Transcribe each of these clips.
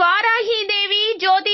இவ்வாறாகி இதை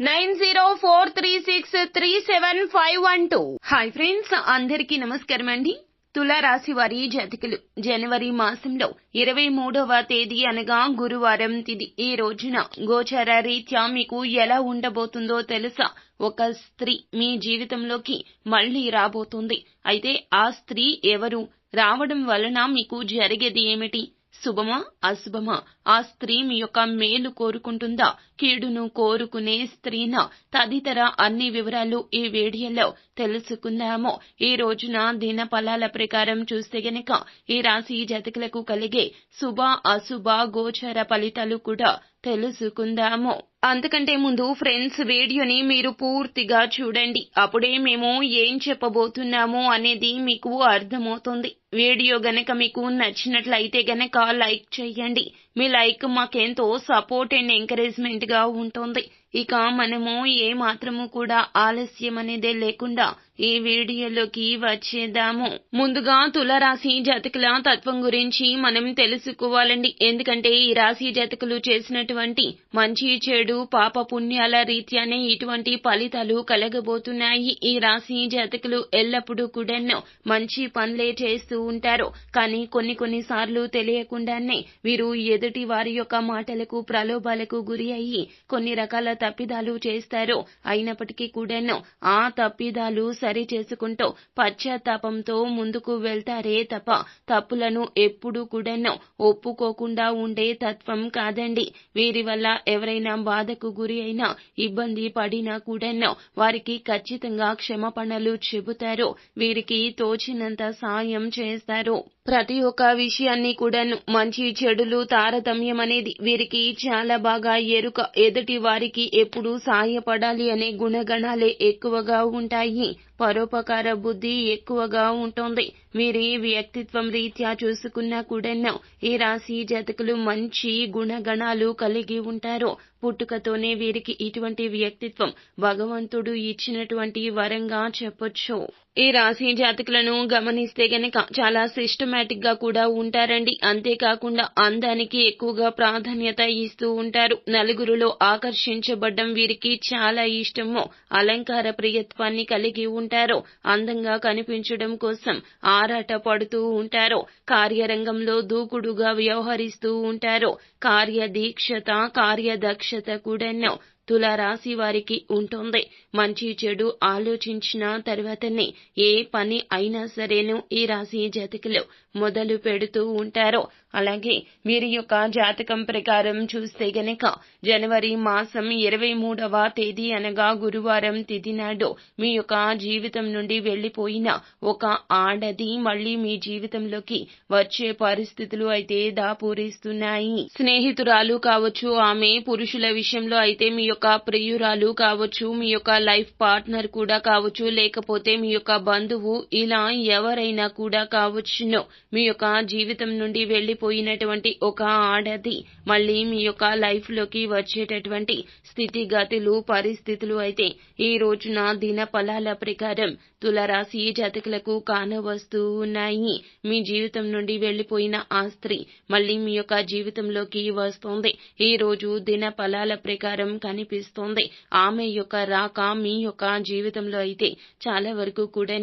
nine zero four three six three seven five one two. Hi friends అందరికీ నమస్కారం అండి. తులారాశి వారి జాతకులు జనవరి మాసంలో ఇరవై మూడవ తేదీ అనగా గురువారం తిది. ఈ రోజున గోచర రీత్యా మీకు ఎలా ఉండబోతుందో తెలుసా? ఒక స్త్రీ మీ జీవితంలోకి మళ్ళీ రాబోతుంది. అయితే ఆ స్త్రీ ఎవరు? రావడం వలన మీకు జరిగేది ఏమిటి? శుభమా అశుభమా? ఆ స్త్రీ మీ యొక్క మేలు కోరుకుంటుందా? కీడును కోరుకునే స్త్రీన? తదితర అన్ని వివరాలు ఈ వీడియోలో తెలుసుకుందాము. ఈ రోజున దిన ఫలాల ప్రకారం చూస్తే గనక ఈ రాశి జాతకులకు కలిగే శుభ అశుభ గోచర ఫలితాలు కూడా తెలుసుకుందాము. అంతకంటే ముందు ఫ్రెండ్స్ వీడియోని మీరు పూర్తిగా చూడండి. అప్పుడే మేము ఏం చెప్పబోతున్నాము అనేది మీకు అర్థమవుతుంది. వీడియో గనక మీకు నచ్చినట్లయితే గనక లైక్ చేయండి. మీ లైక్ మాకెంతో సపోర్ట్ అండ్ ఎంకరేజ్మెంట్గా ఉంటుంది. ఇక మనము ఏ మాత్రము కూడా ఆలస్యం అనేదే లేకుండా ఈ వీడియోలోకి వచ్చేద్దాము. ముందుగా తులరాశి జాతకుల తత్వం గురించి మనం తెలుసుకోవాలండి. ఎందుకంటే ఈ రాశి జాతకులు చేసినటువంటి మంచి చెడు పాప పుణ్యాల రీత్యానే ఇటువంటి ఫలితాలు కలగబోతున్నాయి. ఈ రాశి జాతకులు ఎల్లప్పుడూ కూడా మంచి పనులే చేస్తూ ఉంటారు. కానీ కొన్ని కొన్ని సార్లు తెలియకుండానే వీరు ఎదుటి వారి యొక్క మాటలకు ప్రలోభాలకు గురి అయ్యి కొన్ని రకాల తప్పిదాలు చేస్తారు. అయినప్పటికీ కూడాను ఆ తప్పిదాలు సరి చేసుకుంటూ పశ్చాత్తాపంతో ముందుకు వెళ్తారే తప్ప తప్పులను ఎప్పుడూ కూడాను ఒప్పుకోకుండా ఉండే తత్వం కాదండి. వీరి వల్ల ఎవరైనా బాధకు గురి అయినా ఇబ్బంది పడినా కూడాను వారికి ఖచ్చితంగా క్షమాపణలు చెబుతారు. వీరికి తోచినంత సాయం చేస్తారు. ప్రతి ఒక్క విషయాన్ని కూడాను మంచి చెడులు తారతమ్యం అనేది వీరికి చాలా బాగా ఎరుక ఎదుటి వారికి ఎప్పుడు సాయపడాలి అనే గుణగణాలే ఎక్కువగా ఉంటాయి. పరోపకార బుద్ధి ఎక్కువగా ఉంటుంది. వీరి వ్యక్తిత్వం రీత్యా చూసుకున్నా కూడాను ఈ రాశి జాతకులు మంచి గుణగణాలు కలిగి ఉంటారు. పుట్టుకతోనే వీరికి ఇటువంటి వ్యక్తిత్వం భగవంతుడు ఇచ్చినటువంటి వరంగా చెప్పొచ్చు. ఈ రాశి జాతకులను గమనిస్తే గనక చాలా సిస్టమేటిక్గా కూడా ఉంటారండి. అంతేకాకుండా అందానికి ఎక్కువగా ప్రాధాన్యత ఇస్తూ ఉంటారు. నలుగురిలో ఆకర్షించబడ్డం వీరికి చాలా ఇష్టము. అలంకార ప్రియత్వాన్ని కలిగి ఉంటారు అందంగా కనిపించడం కోసం ఆరాట పడుతూ ఉంటారో. కార్యరంగంలో దూకుడుగా వ్యవహరిస్తూ ఉంటారో. కార్యదీక్షత కార్యదక్షత కూడాను తులారాశి వారికి ఉంటుంది. మంచి చెడు ఆలోచించిన తర్వాతనే ఏ పని అయినా సరేను ఈ రాశి జాతకులు మొదలు పెడుతూ ఉంటారు. అలాగే వీరి యొక్క జాతకం ప్రకారం చూస్తే గనక జనవరి మాసం ఇరవై మూడవ తేదీ అనగా గురువారం తిథి నాడు మీ యొక్క జీవితం నుండి వెళ్ళిపోయిన ఒక ఆడది మళ్ళీ మీ జీవితంలోకి వచ్చే పరిస్థితులు అయితే దాపూరిస్తున్నాయి. స్నేహితురాలు కావచ్చు ఆమె పురుషుల విషయంలో అయితే మీ యొక్క ప్రియురాలు కావచ్చు మీ యొక్క లైఫ్ పార్ట్నర్ కూడా కావచ్చు లేకపోతే మీ యొక్క బంధువు ఇలా ఎవరైనా కూడా కావచ్చును. మీ యొక్క జీవితం నుండి వెళ్ళిపోయినటువంటి ఒక ఆడది మళ్ళీ మీ యొక్క లైఫ్లోకి వచ్చేటటువంటి స్థితిగతులు పరిస్థితులు అయితే ఈ రోజున దిన ఫలాల ప్రకారం తులరాశి జాతకులకు కానవస్తూ ఉన్నాయి. మీ జీవితం నుండి వెళ్ళిపోయిన ఆ స్త్రీ మళ్ళీ మీ యొక్క జీవితంలోకి వస్తోంది. ఈ రోజు దిన ఫలాల ప్రకారం కనిపిస్తోంది. ఆమె యొక్క రాక మీ యొక్క జీవితంలో అయితే చాలా వరకు కూడా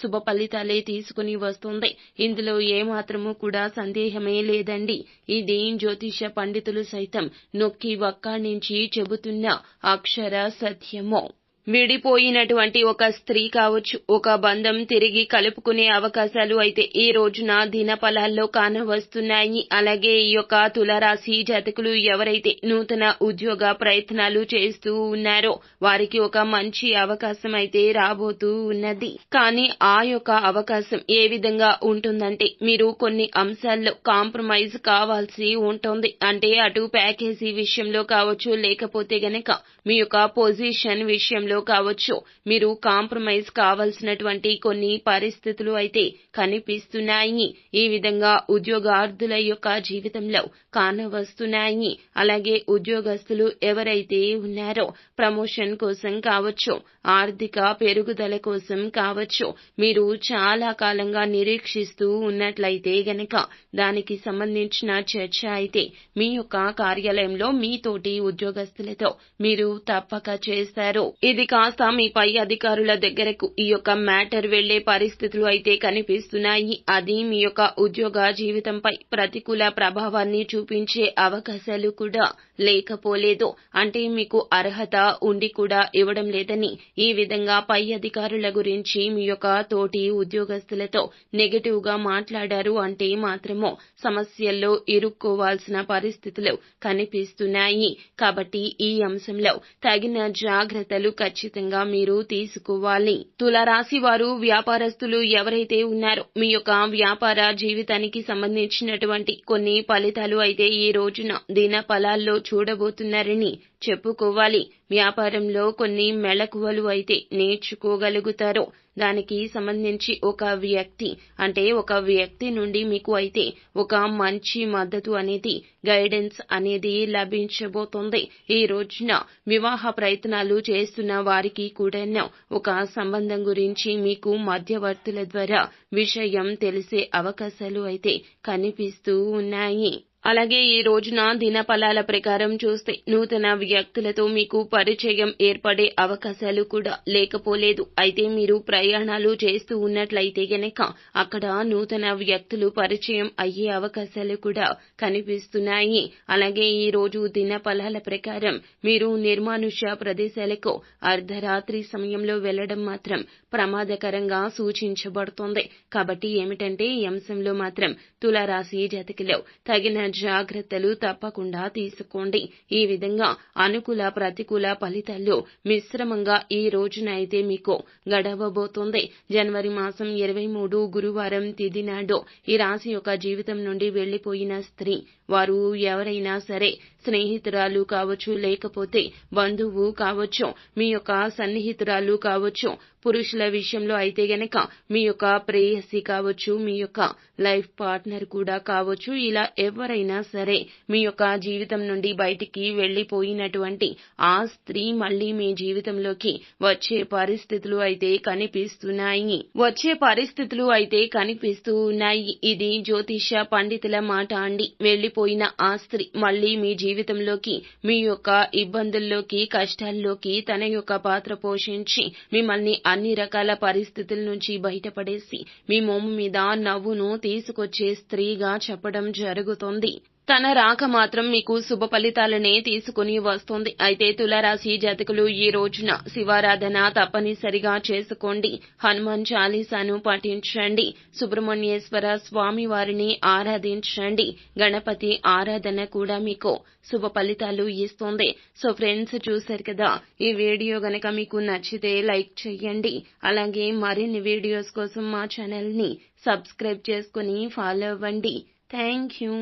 శుభ ఫలితాలే తీసుకుని వస్తుంది. ఇందులో ఏమాత్రము కూడా సందేహమే లేదండి. ఇది జ్యోతిష పండితులు సైతం నొక్కి వక్కాణించి చెబుతున్న అక్షర సత్యము. విడిపోయినటువంటి ఒక స్త్రీ కావచ్చు ఒక బంధం తిరిగి కలుపుకునే అవకాశాలు అయితే ఈ రోజున దినఫలాల్లో కానవస్తున్నాయి. అలాగే ఈ యొక్క తులరాశి జాతకులు ఎవరైతే నూతన ఉద్యోగ ప్రయత్నాలు చేస్తూ ఉన్నారో వారికి ఒక మంచి అవకాశం అయితే రాబోతూ ఉన్నది. కానీ ఆ యొక్క అవకాశం ఏ విధంగా ఉంటుందంటే మీరు కొన్ని అంశాల్లో కాంప్రమైజ్ కావాల్సి ఉంటుంది. అంటే అటు ప్యాకేజీ విషయంలో కావచ్చు లేకపోతే గనక మీ యొక్క పొజిషన్ విషయంలో కావచ్చు. మీరు కాంప్రమైజ్ కావాల్సినటువంటి కొన్ని పరిస్థితులు అయితే కనిపిస్తున్నాయి. ఈ విధంగా ఉద్యోగార్థుల యొక్క జీవితంలో కానవస్తున్నాయి. అలాగే ఉద్యోగస్తులు ఎవరైతే ఉన్నారో ప్రమోషన్ కోసం కావచ్చు ఆర్థిక పెరుగుదల కోసం కావచ్చు మీరు చాలా కాలంగా నిరీక్షిస్తూ ఉన్నట్లయితే గనక దానికి సంబంధించిన చర్చ అయితే మీ యొక్క కార్యాలయంలో మీతోటి ఉద్యోగస్తులతో మీరు తప్పక చేస్తారు. ఇది కాస్త మీ పై అధికారుల దగ్గరకు. ఈ యొక్క మ్యాటర్ వెళ్ళే పరిస్థితులు అయితే కనిపిస్తున్నాయి. అది మీ యొక్క ఉద్యోగ జీవితంపై ప్రతికూల ప్రభావాన్ని చూపించే అవకాశాలు కూడా లేకపోలేదు. అంటే మీకు అర్హత ఉండి కూడా ఇవ్వడం లేదని ఈ విధంగా పై అధికారుల గురించి మీ యొక్క తోటి ఉద్యోగస్తులతో నెగటివ్గా మాట్లాడారు అంటే మాత్రము సమస్యల్లో ఇరుక్కోవాల్సిన పరిస్థితులు కనిపిస్తున్నాయి. కాబట్టి ఈ అంశంలో తగిన జాగ్రత్తలు ఖచ్చితంగా మీరు తీసుకోవాలి. తులరాశి వారు వ్యాపారస్తులు ఎవరైతే ఉన్నారో మీ యొక్క వ్యాపార జీవితానికి సంబంధించినటువంటి కొన్ని ఫలితాలు అయితే ఈ రోజున దిన ఫలాల్లో చూడబోతున్నారని చెప్పుకోవాలి. వ్యాపారంలో కొన్ని మెళకువలు అయితే నేర్చుకోగలుగుతారో. దానికి సంబంధించి ఒక వ్యక్తి అంటే ఒక వ్యక్తి నుండి మీకు అయితే ఒక మంచి మద్దతు అనేది గైడెన్స్ అనేది లభించబోతోంది. ఈ రోజున వివాహ ప్రయత్నాలు చేస్తున్న వారికి కూడా ఒక సంబంధం గురించి మీకు మధ్యవర్తుల ద్వారా విషయం తెలిసే అవకాశాలు అయితే కనిపిస్తూ ఉన్నాయి. అలాగే ఈ రోజున దినఫలాల ప్రకారం చూస్తే నూతన వ్యక్తులతో మీకు పరిచయం ఏర్పడే అవకాశాలు కూడా లేకపోలేదు. అయితే మీరు ప్రయాణాలు చేస్తూ ఉన్నట్లయితే గనక అక్కడ నూతన వ్యక్తులు పరిచయం అయ్యే అవకాశాలు కూడా కనిపిస్తున్నాయి. అలాగే ఈ రోజు దినఫలాల ప్రకారం మీరు నిర్మానుష్య ప్రదేశాలకు అర్ధరాత్రి సమయంలో వెళ్ళడం మాత్రం ప్రమాదకరంగా సూచించబడుతోంది. కాబట్టి ఏమిటంటే ఈ అంశంలో మాత్రం తులారాశి జాతకులు తగిన జాగ్రత్తలు తప్పకుండా తీసుకోండి. ఈ విధంగా అనుకూల ప్రతికూల ఫలితాల్లో మిశ్రమంగా ఈ రోజునైతే మీకు గడవబోతోంది. జనవరి మాసం ఇరవై మూడు గురువారం తిది నాడు ఈ రాశి యొక్క జీవితం నుండి వెళ్ళిపోయిన స్త్రీ వారు ఎవరైనా సరే స్నేహితురాలు కావచ్చు లేకపోతే బంధువు కావచ్చు మీ యొక్క సన్నిహితురాలు కావచ్చు పురుషుల విషయంలో అయితే గనక మీ యొక్క ప్రేయసి కావచ్చు మీ యొక్క లైఫ్ పార్ట్నర్ కూడా కావచ్చు. ఇలా ఎవరైనా సరే మీ యొక్క జీవితం నుండి బయటికి వెళ్ళిపోయినటువంటి ఆ స్త్రీ మళ్ళీ మీ జీవితంలోకి వచ్చే పరిస్థితులు అయితే కనిపిస్తున్నాయి. వచ్చే పరిస్థితులు అయితే కనిపిస్తూ ఉన్నాయి. ఇది జ్యోతిష పండితుల మాట అండి. వెళ్ళిపోయిన ఆ స్త్రీ మళ్ళీ మీ జీవితం జీవితంలోకి మీ యొక్క ఇబ్బందుల్లోకి కష్టాల్లోకి తన యొక్క పాత్ర పోషించి మిమ్మల్ని అన్ని రకాల పరిస్థితుల నుంచి బయటపడేసి మీ మొమ్ము మీద నవ్వును తీసుకొచ్చే స్త్రీగా చెప్పడం జరుగుతుంది. తన రాక మాత్రం మీకు శుభ ఫలితాలనే తీసుకుని వస్తుంది. అయితే తులారాశి జాతకులు ఈ రోజున శివారాధన తప్పనిసరిగా చేసుకోండి. హనుమాన్ చాలీసాను పఠించండి సుబ్రహ్మణ్యేశ్వర స్వామి వారిని ఆరాధించండి. గణపతి ఆరాధన కూడా మీకు శుభ ఫలితాలు ఇస్తుంది. సో ఫ్రెండ్స్ చూశారు కదా ఈ వీడియో గనక మీకు నచ్చితే లైక్ చేయండి. అలాగే మరిన్ని వీడియోస్ కోసం మా ఛానల్ని సబ్స్క్రైబ్ చేసుకుని ఫాలో అవ్వండి. Thank you.